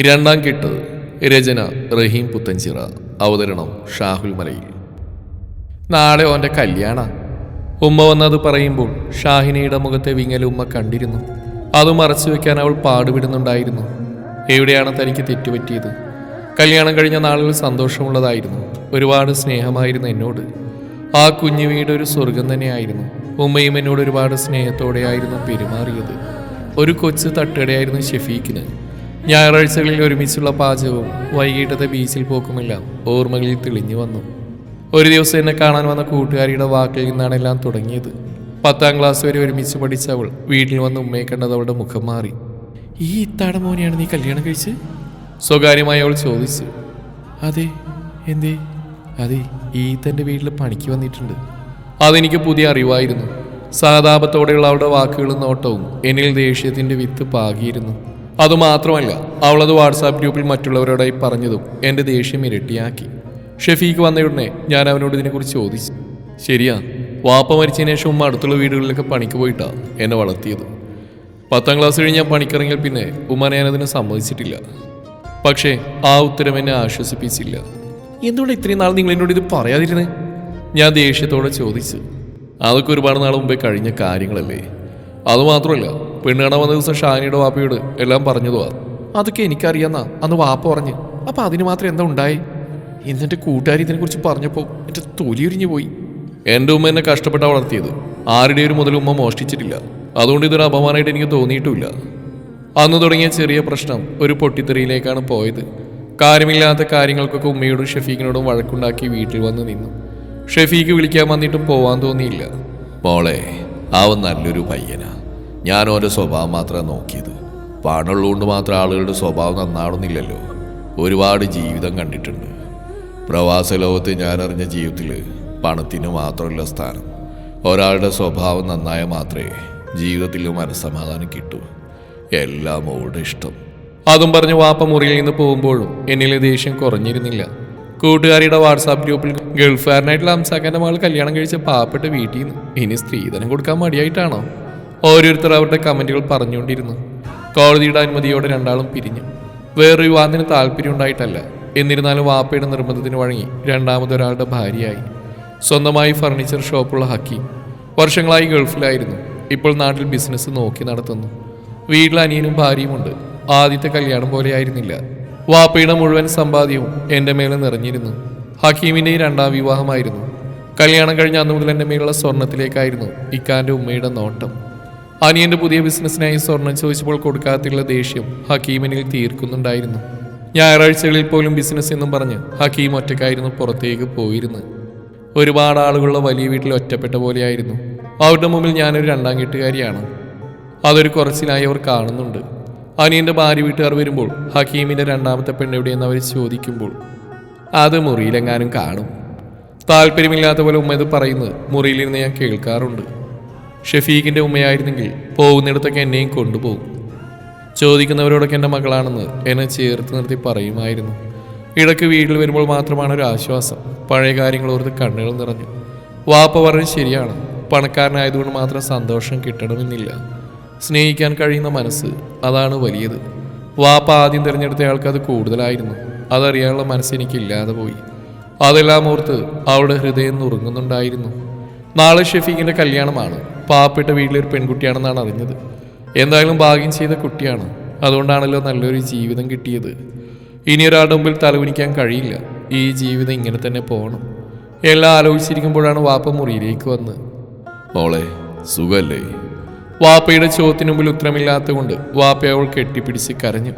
രണ്ടാം കെട്ട് രചന റഹീം പുത്തഞ്ചിറ അവതരണം ഷാഹുൽ മലയിൽ. നാളെ ഓന്റെ കല്യാണ. ഉമ്മ വന്നത് പറയുമ്പോൾ ഷാഹിനിയുടെ മുഖത്തെ വിങ്ങൽ ഉമ്മ കണ്ടിരുന്നു. അത് മറച്ചു വെക്കാൻ അവൾ പാടുപെടുന്നുണ്ടായിരുന്നു. എവിടെയാണ് തനിക്ക് തെറ്റുപറ്റിയത്? കല്യാണം കഴിഞ്ഞ നാളുകൾ സന്തോഷമുള്ളതായിരുന്നു. ഒരുപാട് സ്നേഹമായിരുന്നു എന്നോട്. ആ കുഞ്ഞു വീട് ഒരു സ്വർഗം തന്നെയായിരുന്നു. ഉമ്മയും എന്നോട് ഒരുപാട് സ്നേഹത്തോടെയായിരുന്നു പെരുമാറിയത്. ഒരു കൊച്ചു തട്ടടയായിരുന്നു ഷെഫീഖിന്. ഞായറാഴ്ചകളിൽ ഒരുമിച്ചുള്ള പാചകവും വൈകിട്ടത്തെ ബീച്ചിൽ പോക്കുമെല്ലാം ഓർമ്മകളിൽ തെളിഞ്ഞു വന്നു. ഒരു ദിവസം എന്നെ കാണാൻ വന്ന കൂട്ടുകാരിയുടെ വാക്കിൽ നിന്നാണ് എല്ലാം തുടങ്ങിയത്. പത്താം ക്ലാസ് വരെ ഒരുമിച്ച് പഠിച്ച അവൾ വീട്ടിൽ വന്ന് ഉമ്മയെ കണ്ടത് അവളുടെ മുഖം മാറി. ഈ ഇത്താട മോനെയാണ് നീ കല്യാണം കഴിച്ച്? സ്വകാര്യമായി അവൾ ചോദിച്ചു. അതെ എന്തേ? അതെ ഈ തന്റെ വീട്ടിൽ പണിക്ക് വന്നിട്ടുണ്ട്. അതെനിക്ക് പുതിയ അറിവായിരുന്നു. സഹതാപത്തോടെയുള്ള അവളുടെ വാക്കുകളും നോട്ടവും എന്നിൽ ദേഷ്യത്തിന്റെ വിത്ത് പാകിയിരുന്നു. അതുമാത്രമല്ല അവളത് വാട്സാപ്പ് ഗ്രൂപ്പിൽ മറ്റുള്ളവരോടായി പറഞ്ഞതും എന്റെ ദേഷ്യം ഇരട്ടിയാക്കി. ഷെഫീക്ക് വന്നയുടനെ ഞാൻ അവനോട് ഇതിനെക്കുറിച്ച് ചോദിച്ചു. ശരിയാ വാപ്പ മരിച്ചതിന് ശേഷം ഉമ്മ അടുത്തുള്ള വീടുകളിലൊക്കെ പണിക്ക് പോയിട്ടാണ് എന്നെ വളർത്തിയത്. പത്താം ക്ലാസ് കഴിഞ്ഞ് ഞാൻ പണിക്കിറങ്ങിയാൽ പിന്നെ ഉമ്മ ഞാനതിന് സമ്മതിച്ചിട്ടില്ല. പക്ഷേ ആ ഉത്തരം എന്നെ ആശ്വസിപ്പിച്ചില്ല. എന്തുകൊണ്ട് ഇത്രയും നാൾ നിങ്ങൾ എന്നോട് ഇത് പറയാതിരുന്നേ? ഞാൻ ദേഷ്യത്തോടെ ചോദിച്ചു. അതൊക്കെ ഒരുപാട് നാൾ മുമ്പേ കഴിഞ്ഞ കാര്യങ്ങളല്ലേ. അതുമാത്രമല്ല പെണ്ണ് കാണാൻ വന്ന ദിവസം ഷാനിയുടെ വാപ്പയോട് എല്ലാം പറഞ്ഞതുവാ. അതൊക്കെ എനിക്കറിയാന്നാ അന്ന് വാപ്പ പറഞ്ഞ്. അപ്പൊ അതിന് മാത്രം എന്താ ഉണ്ടായി? എന്നിട്ട് കൂട്ടുകാരി ഇതിനെക്കുറിച്ച് പറഞ്ഞപ്പോൾ എന്റെ തൊലിയുരിഞ്ഞു പോയി. എന്റെ ഉമ്മ എന്നെ കഷ്ടപ്പെട്ടാ വളർത്തിയത്. ആരുടെ ഒരു മുതൽ ഉമ്മ മോഷ്ടിച്ചിട്ടില്ല. അതുകൊണ്ട് ഇതൊരു അപമാനമായിട്ട് എനിക്ക് തോന്നിയിട്ടില്ല അന്ന് തുടങ്ങിയ ചെറിയ പ്രശ്നം ഒരു പൊട്ടിത്തെറിയിലേക്കാണ് പോയത്. കാര്യമില്ലാത്ത കാര്യങ്ങൾക്കൊക്കെ ഉമ്മയോടും ഷെഫീഖിനോടും വഴക്കുണ്ടാക്കി വീട്ടിൽ വന്ന് നിന്നു. ഷഫീഖ് വിളിക്കാൻ വന്നിട്ടും പോവാൻ തോന്നിയില്ല. മോളെ അവൻ നല്ലൊരു പയ്യനാ. ഞാൻ ഓന്റെ സ്വഭാവം മാത്രമാണ് നോക്കിയത്. പണമുള്ളതുകൊണ്ട് മാത്രം ആളുകളുടെ സ്വഭാവം നന്നാവുന്നില്ലല്ലോ ഒരുപാട് ജീവിതം കണ്ടിട്ടുണ്ട്. പ്രവാസ ലോകത്ത് ഞാൻ അറിഞ്ഞ ജീവിതത്തിൽ പണത്തിന് മാത്രമല്ല സ്ഥാനം. ഒരാളുടെ സ്വഭാവം നന്നായ മാത്രമേ ജീവിതത്തിൽ മനസ്സമാധാനം കിട്ടൂ. എല്ലാം ഓടെ ഇഷ്ടം. അതും പറഞ്ഞ് വാപ്പ മുറിയിൽ നിന്ന് പോകുമ്പോഴും എന്നിലെ ദേഷ്യം കുറഞ്ഞിരുന്നില്ല. കൂട്ടുകാരിയുടെ വാട്സാപ്പ് ഗ്രൂപ്പിൽ ഗൾഫുകാരനായിട്ടുള്ള അംസാക്കാന്റെ മകൾ കല്യാണം കഴിച്ച പാവപ്പെട്ട വീട്ടിൽ നിന്ന് ഇനി സ്ത്രീധനം കൊടുക്കാൻ മടിയായിട്ടാണോ? ഓരോരുത്തർ അവരുടെ കമന്റുകൾ പറഞ്ഞുകൊണ്ടിരുന്നു. കോടതിയുടെ അനുമതിയോടെ രണ്ടാളും പിരിഞ്ഞു. വേറെ വിവാഹത്തിന് താല്പര്യം ഉണ്ടായിട്ടല്ല എന്നിരുന്നാലും വാപ്പയുടെ നിർബന്ധത്തിന് വഴങ്ങി രണ്ടാമതൊരാളുടെ ഭാര്യയായി. സ്വന്തമായി ഫർണിച്ചർ ഷോപ്പുള്ള ഹക്കി. വർഷങ്ങളായി ഗൾഫിലായിരുന്നു. ഇപ്പോൾ നാട്ടിൽ ബിസിനസ് നോക്കി നടത്തുന്നു. വീട്ടിൽ അനിയനും ഭാര്യയുമുണ്ട് ആദ്യത്തെ കല്യാണം പോലെയായിരുന്നില്ല വാപ്പയുടെ മുഴുവൻ സമ്പാദ്യവും എന്റെ മേലെ നിറഞ്ഞിരുന്നു. ഹക്കീമിന്റെ രണ്ടാം വിവാഹമായിരുന്നു. കല്യാണം കഴിഞ്ഞ അന്ന് മുതൽ എന്റെ മേലുള്ള സ്വർണത്തിലേക്കായിരുന്നു ഇക്കാന്റെ ഉമ്മയുടെ നോട്ടം. അനിയന്റെ പുതിയ ബിസിനസ്സിനായി സ്വർണം ചോദിച്ചപ്പോൾ കൊടുക്കാത്തുള്ള ദേഷ്യം ഹക്കീമിനിൽ തീർക്കുന്നുണ്ടായിരുന്നു. ഞായറാഴ്ചകളിൽ പോലും ബിസിനസ് എന്നും പറഞ്ഞ് ഹക്കീം ഒറ്റക്കായിരുന്നു പുറത്തേക്ക് പോയിരുന്നത്. ഒരുപാട് ആളുകളുടെ വലിയ വീട്ടിൽ ഒറ്റപ്പെട്ട പോലെയായിരുന്നു. അവരുടെ മുമ്പിൽ ഞാനൊരു രണ്ടാം കെട്ടുകാരിയാണ്. അതൊരു കുറച്ചിലായി അവർ കാണുന്നുണ്ട്. അനിയന്റെ ഭാര്യ വീട്ടുകാർ വരുമ്പോൾ ഹക്കീമിന്റെ രണ്ടാമത്തെ പെണ്ണെവിടെയെന്ന് അവർ ചോദിക്കുമ്പോൾ അത് മുറിയിലെങ്ങാനും കാണും. താല്പര്യമില്ലാത്ത പോലെ ഉമ്മ ഇത് പറയുന്നത് മുറിയിലിരുന്ന് ഞാൻ കേൾക്കാറുണ്ട്. ഷഫീഖിന്റെ ഉമ്മയായിരുന്നെങ്കിൽ പോകുന്നിടത്തൊക്കെ എന്നെയും കൊണ്ടുപോകും. ചോദിക്കുന്നവരോടൊക്കെ എന്റെ മകളാണെന്ന് എന്നെ ചേർത്ത് നിർത്തി പറയുമായിരുന്നു. ഇടയ്ക്ക് വീട്ടിൽ വരുമ്പോൾ മാത്രമാണ് ഒരു ആശ്വാസം. പഴയ കാര്യങ്ങൾ ഓർത്ത് കണ്ണുകൾ നിറഞ്ഞു. വാപ്പ പറഞ്ഞ് ശരിയാണ്. പണക്കാരനായതുകൊണ്ട് മാത്രം സന്തോഷം കിട്ടണമെന്നില്ല. സ്നേഹിക്കാൻ കഴിയുന്ന മനസ്സ് അതാണ് വലിയത്. വാപ്പ ആദ്യം തിരഞ്ഞെടുത്ത ആൾക്ക് അത് കൂടുതലായിരുന്നു. അതറിയാനുള്ള മനസ്സ് എനിക്കില്ലാതെ പോയി. അതെല്ലാം ഓർത്ത് അവളുടെ ഹൃദയം നുറുങ്ങുന്നുണ്ടായിരുന്നു. നാളെ ഷെഫീഖിന്റെ കല്യാണമാണ്. പാവപ്പെട്ട വീട്ടിലൊരു പെൺകുട്ടിയാണെന്നാണ് അറിഞ്ഞത് എന്തായാലും ഭാഗ്യം ചെയ്ത കുട്ടിയാണ്. അതുകൊണ്ടാണല്ലോ നല്ലൊരു ജീവിതം കിട്ടിയത്. ഇനി ഒരാളുടെ മുമ്പിൽ തലകുനിക്കാൻ കഴിയില്ല. ഈ ജീവിതം ഇങ്ങനെ തന്നെ പോകണം. എല്ലാം ആലോചിച്ചിരിക്കുമ്പോഴാണ് വാപ്പ മുറിയിലേക്ക് വന്ന്. മോളെ സുഖല്ലേ? വാപ്പയുടെ ചോദ്യത്തിന് മുമ്പിൽ ഉത്തരമില്ലാത്തതുകൊണ്ട് വാപ്പ അവൾ കെട്ടിപ്പിടിച്ച് കരഞ്ഞു.